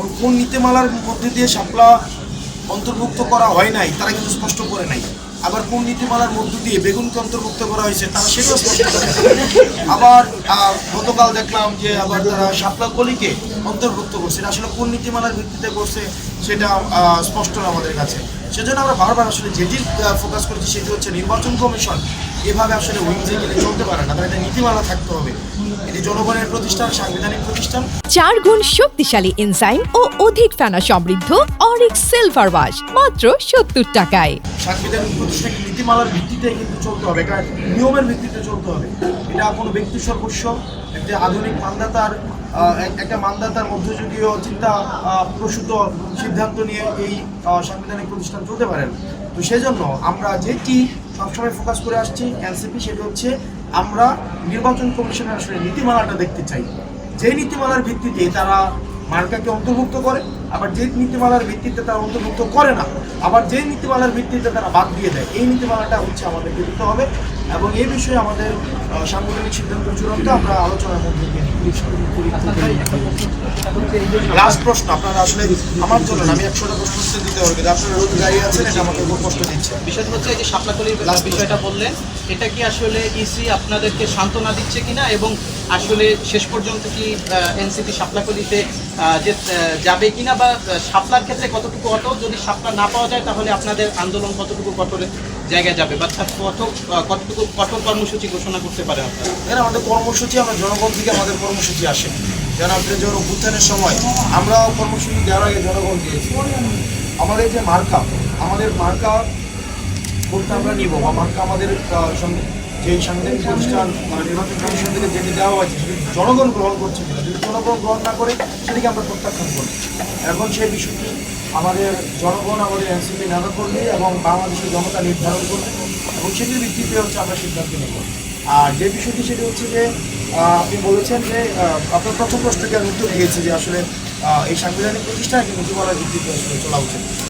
এখন কোন নীতিমালার মধ্যে দিয়ে শাপলা অন্তর্ভুক্ত করা হয় নাই, তারা কিন্তু স্পষ্ট করে নাই। আবার কোন নীতিমালার মধ্য দিয়ে বেগুনকে অন্তর্ভুক্ত করা হয়েছে, তারা সেটাও স্পষ্ট আবার গতকাল দেখলাম যে আবার তারা শাপলা কলিকে অন্তর্ভুক্ত করছে। আসলে কোন নীতিমালার ভিত্তিতে করছে সেটা স্পষ্ট না আমাদের কাছে। সেজন্য আমরা বারবার আসলে যেটি ফোকাস করছি সেটি হচ্ছে নির্বাচন কমিশন এভাবে আসলে উইংসে গেলে চলতে পারে না। তার একটা নীতিমালা থাকতে হবে। এটি জনগণের প্রতিষ্ঠান সাংবিধানিক প্রতিষ্ঠান। চার গুণ শক্তিশালী এনজাইম ও অধিক ফেনা সমৃদ্ধ অরিক সিলভার ওয়াশ মাত্র সত্তর টাকায়। সাংবিধানিক প্রতিষ্ঠান নীতিমালার ভিত্তিতে কিন্তু চলতে হবে। এটা নিয়মের ভিত্তিতে চলতে হবে। এটা কোনো ব্যক্তি সর্বস্ব একটা আধুনিক মানদাতার একটা মানদাতার মধ্যযুগীয় চিন্তা প্রসূত সিদ্ধান্ত নিয়ে এই সাংবিধানিক প্রতিষ্ঠান চলতে পারেন তো সেজন্য আমরা যেটি সবসময় ফোকাস করে আসছি এনসিপি, সেটা হচ্ছে আমরা নির্বাচন কমিশনের আসলে নীতিমালাটা দেখতে চাই। যে নীতিমালার ভিত্তিতে তারা মার্কাকে অন্তর্ভুক্ত করে আবার যে নীতিমালার ভিত্তিতে তারা অন্তর্ভুক্ত করে না আবার যে নীতিমালার ভিত্তিতে তারা বাদ দিয়ে দেয় এই নীতিমালাটা হচ্ছে আমাদেরকে দিতে হবে এবং এই বিষয়ে আমাদের সাংগঠনিক সিদ্ধান্ত চূড়ান্ত আমরা আলোচনার মধ্যে লাস্ট প্রশ্ন আপনারা আসলে আমার জন্য আমি একশোটা প্রশ্ন উত্তর দিতে কিন্তু আপনারা রোজ গাড়ি আছেন এটা আমাকে খুব কষ্ট দিচ্ছে। বিষয়টা হচ্ছে এই যে শাপলাকলির বিষয়টা বললেন এটা কি আসলে ইসি আপনাদেরকে সান্ত্বনা দিচ্ছে কিনা এবং আসলে শেষ পর্যন্ত কি এনসিপি শাপলাকলিতে যে যাবে কিনা বা শাপলার ক্ষেত্রে কতটুকু অটো? যদি শাপলা না পাওয়া যায়, তাহলে আপনাদের আন্দোলন কতটুকু কঠোরের জায়গায় যাবে? বা কত কতটুকু কঠোর কর্মসূচি ঘোষণা করতে পারে আপনারা? এরা আমাদের কর্মসূচি, আমরা জনগণ থেকে আমাদের কর্মসূচি আসে। যেন আপনাদের যখন অভ্যুত্থানের সময় আমরাও কর্মসূচি দেওয়ার আগে জনগণ দিয়েছি। আমাদের যে মার্কা, আমাদের মার্কা কোনটা আমরা নিব, বা মার্কা আমাদের সঙ্গে যে সাংবিধানিক প্রতিষ্ঠান আহ, নির্বাচন কমিশন থেকে যেটি দেওয়া হয়েছে সেটি জনগণ গ্রহণ করছে কিনা? যদি জনগণ গ্রহণ না করে সেটিকে আমরা প্রত্যাখ্যান করি এখন সেই বিষয়টি আমাদের জনগণ আমাদের এনসিপি নেতা কর্মী এবং বাংলাদেশের জনতা নির্ধারণ করবে এবং সেটির ভিত্তিতে হচ্ছে আমরা সিদ্ধান্ত নেব। আর যে বিষয়টি সেটি হচ্ছে যে আপনি বলেছেন যে আপনার প্রথম প্রশ্নকে আমি উত্তর দিয়েছি যে আসলে এই সাংবিধানিক প্রতিষ্ঠান একটি নীতিমালার ভিত্তিতে আসলে চলা উচিত।